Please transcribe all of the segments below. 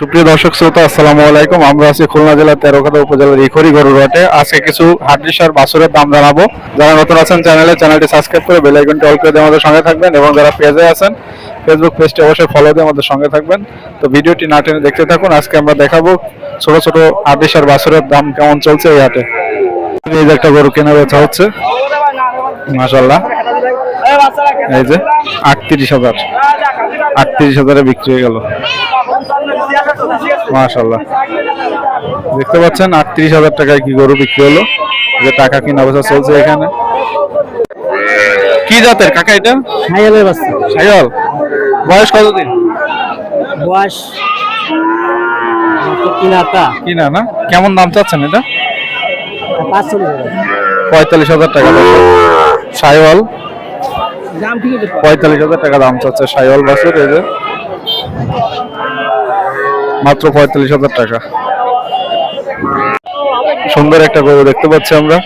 সুপ্রিয় দর্শক, শ্রোতা, আসসালামু আলাইকুম। আমরা আছি খুলনা জেলার তেরোখাদা উপজেলার ইখরি গরুর হাটে আজকে কিছু হাড্ডিসার বাছুরের দাম জানাব। যারা নতুন আছেন, চ্যানেলে চ্যানেলটি সাবস্ক্রাইব করে বেল আইকনটি অল করে দিয়ে আমাদের সঙ্গে থাকবেন এবং যারা পেজে আছেন ফেসবুক পেজটি অবশ্যই ফলো দিয়ে আমাদের সঙ্গে থাকবেন। তো ভিডিওটি না টেনে দেখতে থাকুন। আজকে আমরা দেখাবো ছোট ছোট হাড্ডিসার বাছুরের দাম কেমন চলছে এই হাটে। এই যে একটা গরু কেনা বেচা হচ্ছে। মাশাল্লাহ এই যে আটত্রিশ হাজার। আটত্রিশ হাজারে বিক্রি হয়ে গেল। মাশাল্লাহ দেখতে পাচ্ছেন আটত্রিশ হাজার টাকায় কি গরু বিক্রি হলো? যে টাকা কিনা বেচা চলছে এখানে। কি জাতের? কাকা এটা? সাইকেলের বাচ্চা। সাইল বয়স কতদিন? বয়স কিনাটা কিনা না? কেমন দাম চাচ্ছেন এটা? পঁয়তাল্লিশ হাজার টাকা সাইওয়াল? পঁয়তাল্লিশ হাজার টাকা দাম চাচ্ছে সাইওয়াল বাসের এই যে। মাত্র পঁয়তাল্লিশ হাজার টাকা। সুন্দর একটা গরু দেখতে পাচ্ছি আমরা।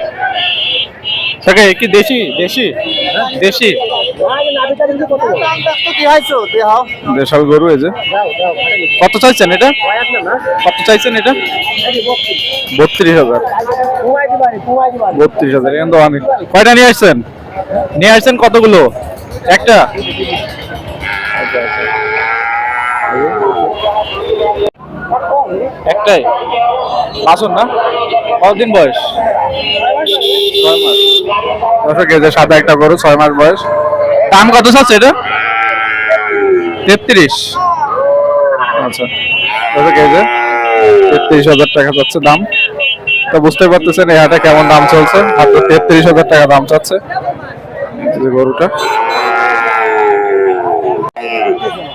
কাকা কি দেশি? দেশি? দেশি? দেশাল গরু এই যে। কত চাইছেন এটা? কত চাইছেন এটা? বত্রিশ হাজার। বত্রিশ হাজার এখানে তো অনেক কয়টা নিয়ে আসছেন? নিয়ে আসছেন কতগুলো? একটা? একটাই। আসুন না। কতদিন বয়স? ছয় মাস। দর্শক, এই যে সাদা একটা গরু, ছয় মাস বয়স। দাম কত চাচ্ছে এটা? তেত্রিশ। আচ্ছা। দর্শক যে তেত্রিশ হাজার টাকা যাচ্ছে দাম। তো বুঝতে পারতেছেন, এই হাটে কেমন দাম চলছে। মাত্র তেত্রিশ হাজার টাকা দাম চাচ্ছে। গরুটা।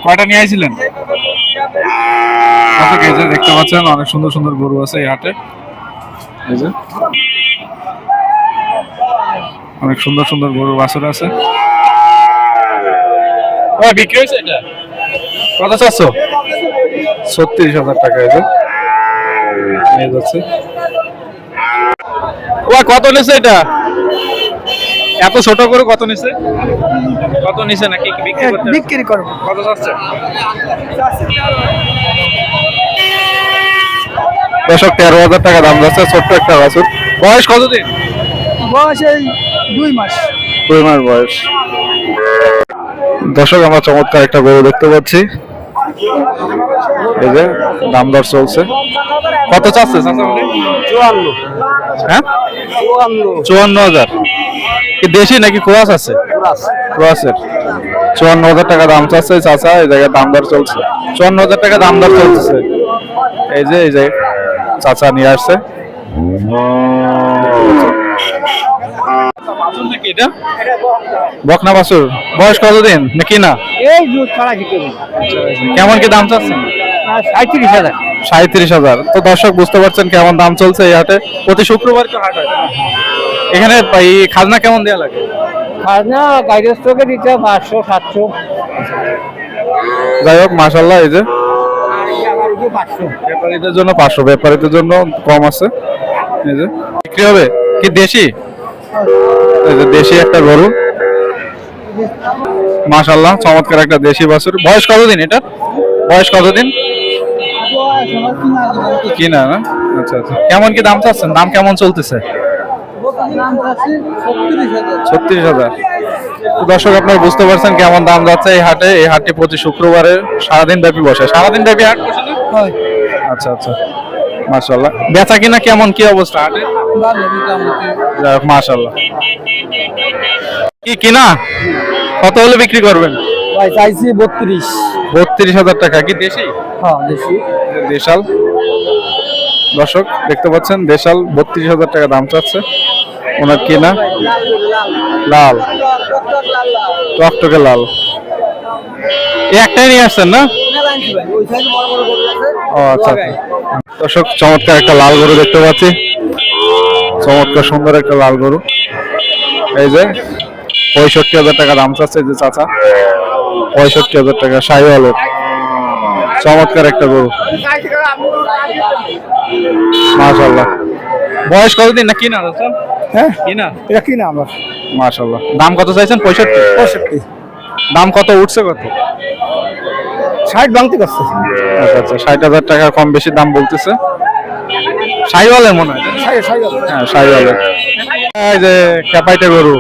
কয়টা নিয়ে আইছিলেন? দর্শক এই যে দেখতে পাচ্ছেন অনেক সুন্দর সুন্দর গরু আছে এই হাটে। এই যে। অনেক সুন্দর সুন্দর গরু বাছুর আছে। ও বিক্রি হয়েছে এটা? কত চারশো ছত্রিশ হাজার টাকা এই যে। নিয়ে যাচ্ছে। ও কত নিছে এটা? এত ছোট করে কত নিছে? কত নিছে নাকি কি বিক্রি করতে? বিক্রি করব। কত চাচ্ছে? দশক তেরো হাজার টাকা দাম যাচ্ছে ছোট্ট একটা বাছুর। বয়স কতদিন? বয়স এই দুই মাস। দুই মাস বয়স। দর্শক আমরা চমৎকার একটা গরু দেখতে পাচ্ছি। এই যে দাম দর চলছে। কত চাচ্ছে চুয়ান্ন। হ্যাঁ? চুয়ান্ন। হাজার। কি দেশি নাকি ক্রস আছে? ক্রসের। চুয়ান্ন হাজার টাকা দাম চাচ্ছে চাচা এই জায়গায় দাম দর চলছে। চুয়ান্ন হাজার টাকা দাম দর চলছে। এই যে এই যে চাচা নিয়ে আসছে। বকনা বাছুর বয়স কতদিন? নাকি না? কেমন কি দাম চাচ্ছেন? সাঁত্রিশ হাজার। সাঁত্রিশ হাজার। তো দর্শক বুঝতে পারছেন কেমন দাম চলছে এই হাটে। প্রতি শুক্রবার হাট হয়? এখানে এই খাজনা কেমন দেওয়া লাগে? খাজনা গাড়ির স্টকে দিতে পাঁচশো সাতশো। যাই হোক মাসাল্লাহ এই যে। ব্যাপারীদের জন্য পাঁচশো, ব্যাপারীদের জন্য কম আছে। বিক্রি হবে? কি দেশি? দেশি একটা গরু। মাশাল্লাহ চমৎকার একটা দেশি বাছুর। বয়স কতদিন এটা? বয়স কতদিন? কিনা না? আচ্ছা আচ্ছা। কেমন কি দাম চাচ্ছেন? দাম কেমন চলতেছে? ছত্রিশ হাজার। দর্শক, আপনারা বুঝতে পারছেন কেমন দাম যাচ্ছে এই হাটে। এই হাটটি প্রতি শুক্রবারে সারাদিন ব্যাপী বসে। সারাদিন ব্যাপী হাট? আচ্ছা আচ্ছা। মাশাল্লাহ বেচা কিনা কেমন? কি অবস্থা? মাশাল্লাহ কি কিনা? কত হলে বিক্রি করবেন? ভাই চাইছি বত্রিশ। বত্রিশ হাজার টাকা। কি দেশি? হ্যাঁ বেশি দেশাল। দর্শক দেখতে পাচ্ছেন দেশাল বত্রিশ হাজার টাকা দাম চাচ্ছে। ওনার কিনা? লাল। টকটকে লাল। একটাই নিয়ে আসছেন না? ও আচ্ছা আচ্ছা। দর্শক চমৎকার একটা লাল গরু দেখতে পাচ্ছি। চমৎকার সুন্দর একটা লাল গরু। এই যে পঁয়ষট্টি হাজার টাকা দাম চাচ্ছে যে চাচা। পঁয়ষট্টি হাজার টাকা সাইওয়ালের। চমৎকার একটা গরু। মাশাল্লাহ বয়স কতদিন না কিনা হ্যাঁ? কিনা? এটা কি আমার? মাশাল্লাহ দাম কত চাইছেন? পঁয়ষট্টি? পঁয়ষট্টি। দাম কত উঠছে কত? ষাট ভাঙতে করছে। আচ্ছা আচ্ছা ষাট হাজার টাকা কম বেশি দাম বলতেছে। সাইওয়ালের মনে হয়। হ্যাঁ সাইওয়ালের। এই যে ক্যাপাইটে গরু।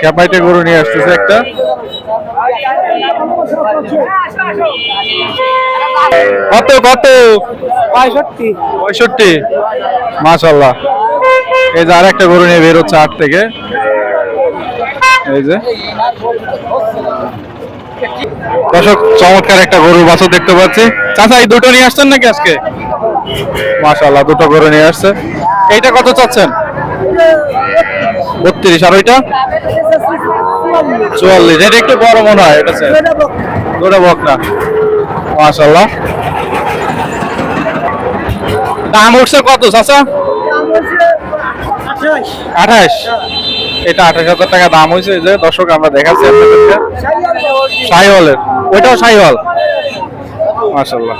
ক্যাপাইটে গরু নিয়ে আসতেছে একটা। কত কত? পঁয়ষট্টি। পঁয়ষট্টি? মাশাল্লাহ এই যে আর একটা গরু নিয়ে বেরোচ্ছে আট থেকে। এই যে। দর্শক চমৎকার একটা গরুর বাছর দেখতে পাচ্ছি। চাচা এই দুটো নিয়ে আসছেন নাকি আজকে? মাশাল্লাহ দুটো গরু নিয়ে আসছে। এইটা কত চাচ্ছেন? বত্রিশ। আর ওইটা? চুয়াল্লিশ। এটা একটু বড় মনে হয় এটা দুটো বক না। মাশাল্লাহ দাম উঠছে কত চাচা? আঠাশ। এটা আঠাশ হাজার টাকা দাম হয়েছে যে দর্শক আমরা দেখাচ্ছি আপনাদেরকে। সাইওয়ালের ওইটাও সাইওয়াল মাশাল্লাহ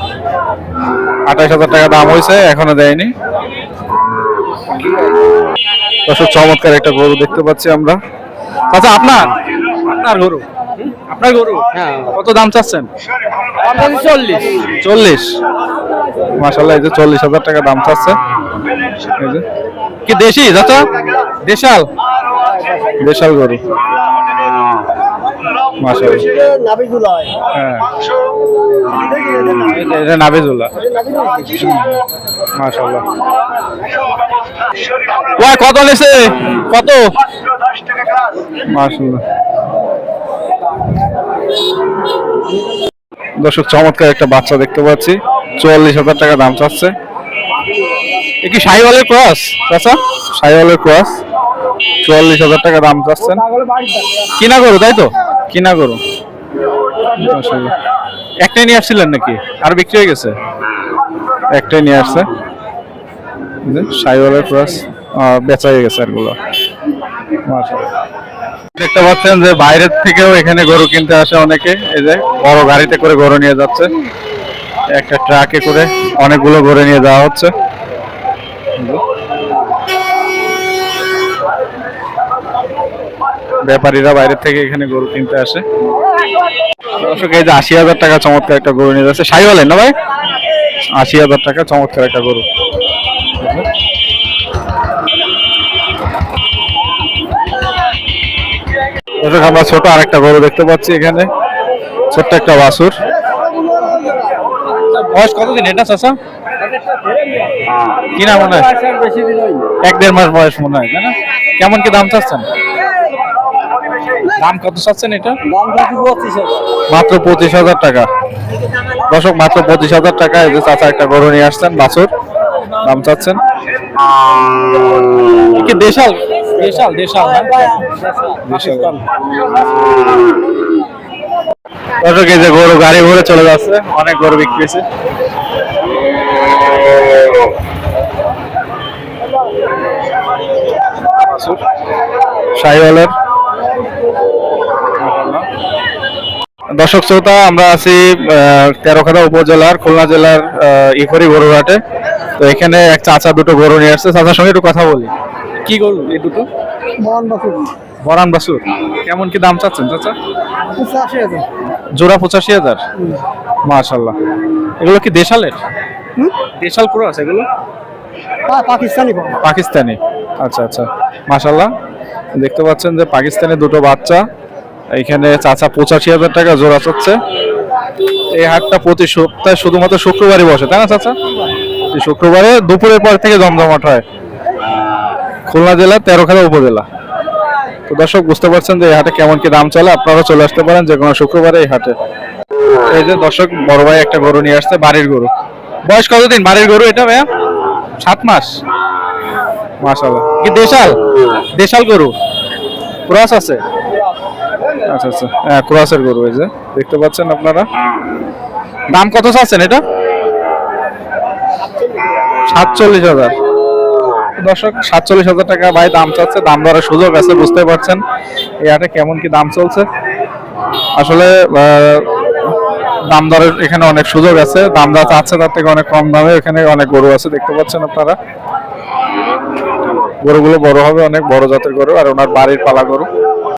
আঠাশ হাজার টাকা দাম হয়েছে এখনও দেয়নি। দর্শক চমৎকার একটা গরু দেখতে পাচ্ছি আমরা। আচ্ছা আপনার? আপনার গরু। আপনার গরু? হ্যাঁ। কত দাম চাচ্ছেন? চল্লিশ চল্লিশ। মাসাল্লাহ এই যে চল্লিশ হাজার টাকা দাম চাচ্ছে। এই যে। কি দেশি চাচা? দেশাল। দেশাল গরু। হ্যাঁ। এটা কত লেছে কত? দর্শক, চমৎকার একটা বাচ্চা দেখতে পাচ্ছি। চুয়াল্লিশ হাজার টাকা দাম চাচ্ছে। এ কি সাইওয়ালের ক্রস? চাচা, সাইওয়ালের ক্রস। চুয়াল্লিশ হাজার টাকা দাম চাচ্ছেন। কিনা করু তাই তো? কিনা করু। একটাই নিয়ে আসছিলেন নাকি? আর বিক্রি হয়ে গেছে? একটাই নিয়ে আসছে। সাইওয়ালের ক্রস বেচা হয়ে গেছে আরগুলো। দেখতে পাচ্ছেন যে বাইরের থেকেও এখানে গরু কিনতে আসে অনেকে। এই যে বড় গাড়িতে করে গরু নিয়ে যাচ্ছে। একটা ট্রাকে করে অনেকগুলো গরু নিয়ে যাওয়া হচ্ছে। ব্যাপারীরা বাইরের থেকে এখানে গরু কিনতে আসে। দর্শক এই যে আশি হাজার টাকা চমৎকার একটা গরু নিয়ে যাচ্ছে। সাই বলেন না ভাই? আশি হাজার টাকা চমৎকার একটা গরু। দর্শক আমরা ছোট আরেকটা গরু দেখতে পাচ্ছি এখানে। ছোট্ট একটা বাছুর। বয়স কতদিন? এটা চাচা? কি না মনে হয়? এক দেড় মাস বয়স মনে হয় তাই না? কেমন কি দাম চাচ্ছেন? দাম কত চাচ্ছেন এটা? মাত্র পঁচিশ হাজার টাকা। দর্শক মাত্র পঁচিশ হাজার টাকা এই যে চাচা একটা গরু নিয়ে আসছেন বাছুর। দাম চাচ্ছেন? এ কি দেশাল দেশাল দেশাল না? দেশাল। দর্শক এই যে গরু গাড়ি ভরে চলে যাচ্ছে অনেক গরু বিক্রি হয়েছে। শাহিওয়ালের দর্শক শ্রোতা আমরা আছি তেরোখাদা উপজেলার খুলনা জেলার ইফরি গরুঘাটে তো এখানে এক চাচা দুটো গরু নিয়ে আসছে। চাচার সঙ্গে একটু কথা বলি। কি গরু এই দুটো? বরান বাসুর কেমন কি দাম চাচ্ছেন চাচা? পঁচাশি হাজার। জোড়া পঁচাশি হাজার? মাশাল্লাহ এগুলো কি দেশালের? দেশাল ক্রস এগুলো? হ্যাঁ পাকিস্তানি পাকিস্তানি। আচ্ছা আচ্ছা। মাশাল্লাহ দেখতে পাচ্ছেন যে পাকিস্তানি দুটো বাচ্চা। এখানে চাচা পঁচাশি হাজার টাকা জোড়া চাচ্ছে। এই হাটটা প্রতি সপ্তাহে শুধুমাত্র শুক্রবারই বসে, তাই না চাচা? শুক্রবারে দুপুরের পর থেকে জমজমাট হয়। খুলনা জেলা তেরোখাদা উপজেলা। তো দর্শক, বুঝতে পারছেন যে এই হাটে কেমন কি দাম চলে আপনারা চলে আসতে পারেন যে কোনো শুক্রবারে এই হাটে। এই যে দর্শক, বড় ভাই একটা গরু নিয়ে আসছে, বাড়ির গরু। বয়স কতদিন বাড়ির গরু এটা ভাইয়া? সাত মাস। মাশাআল্লাহ। কি দেশাল? দেশাল গরু। ক্রস আছে? আচ্ছা আচ্ছা। হ্যাঁ ক্রসের গরু এই যে, দেখতে পাচ্ছেন আপনারা? দাম কত চাচ্ছেন এটা? সাতচল্লিশ হাজার। দর্শক, সাতচল্লিশ হাজার টাকা ভাই দাম চাচ্ছে, দাম দরের সুযোগ আছে বুঝতে পারছেন। এই হাটে কেমন কি দাম চলছে? আসলে দাম দরের এখানে অনেক সুযোগ আছে। দাম যা চাচ্ছে তার থেকে অনেক কম দামে এখানে অনেক গরু আছে, দেখতে পাচ্ছেন আপনারা। গরুগুলো বড় হবে, অনেক বড় জাতের গরু, আর ওনার বাড়ির পালা গরু।